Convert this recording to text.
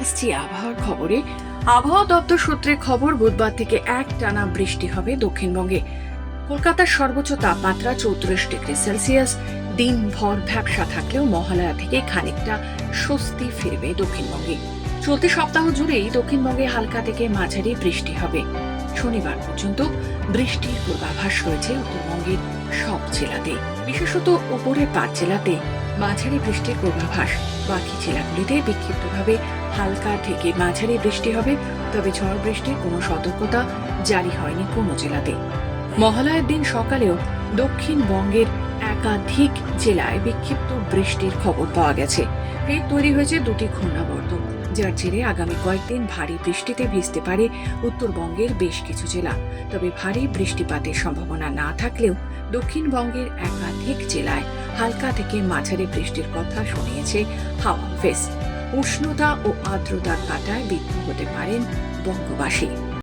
আসছি আবহাওয়ার খবরে। আবহাওয়া দপ্তর সূত্রে খবর, বুধবার থেকে এক টানা বৃষ্টি হবে দক্ষিণবঙ্গে। কলকাতার সর্বোচ্চ তাপমাত্রা চৌত্রিশ ডিগ্রি সেলসিয়াস। দিনভর ভ্যাবসা থাকলেও মহালয়া থেকে খানিকটা স্বস্তি ফিরবে দক্ষিণবঙ্গে। চলতি সপ্তাহ জুড়েই দক্ষিণবঙ্গে হালকা থেকে মাঝারি বৃষ্টি হবে। শনিবার পর্যন্ত বৃষ্টির পূর্বাভাস রয়েছে উত্তরবঙ্গের সব জেলাতে। বিশেষত উপরের পাঁচ জেলাতে মাঝারি বৃষ্টির পূর্বাভাস। বাকি জেলাগুলিতে বিক্ষিপ্তভাবে হালকা থেকে মাঝারি বৃষ্টি হবে, তবে ঝড় বৃষ্টির কোনো সতর্কতা জারি হয়নি কোনো জেলাতে। মহালয়ের দিন সকালেও দক্ষিণবঙ্গের একাধিক জেলায় বিক্ষিপ্ত বৃষ্টির খবর পাওয়া গেছে। ফের তৈরি হয়েছে দুটি ঘূর্ণাবর্ত। যার জেরে আগামী কয়েকদিন ভারী বৃষ্টিতে ভিজতে পারে উত্তরবঙ্গের বেশ কিছু জেলা। তবে ভারী বৃষ্টিপাতের সম্ভাবনা না থাকলেও দক্ষিণবঙ্গের একাধিক জেলায় হালকা থেকে মাঝারি বৃষ্টির কথা শুনিয়েছে হাওয়া অফিস উষ্ণতা ও আর্দ্রতার কাটায় বিদ্ধ হতে পারেন বঙ্গবাসী।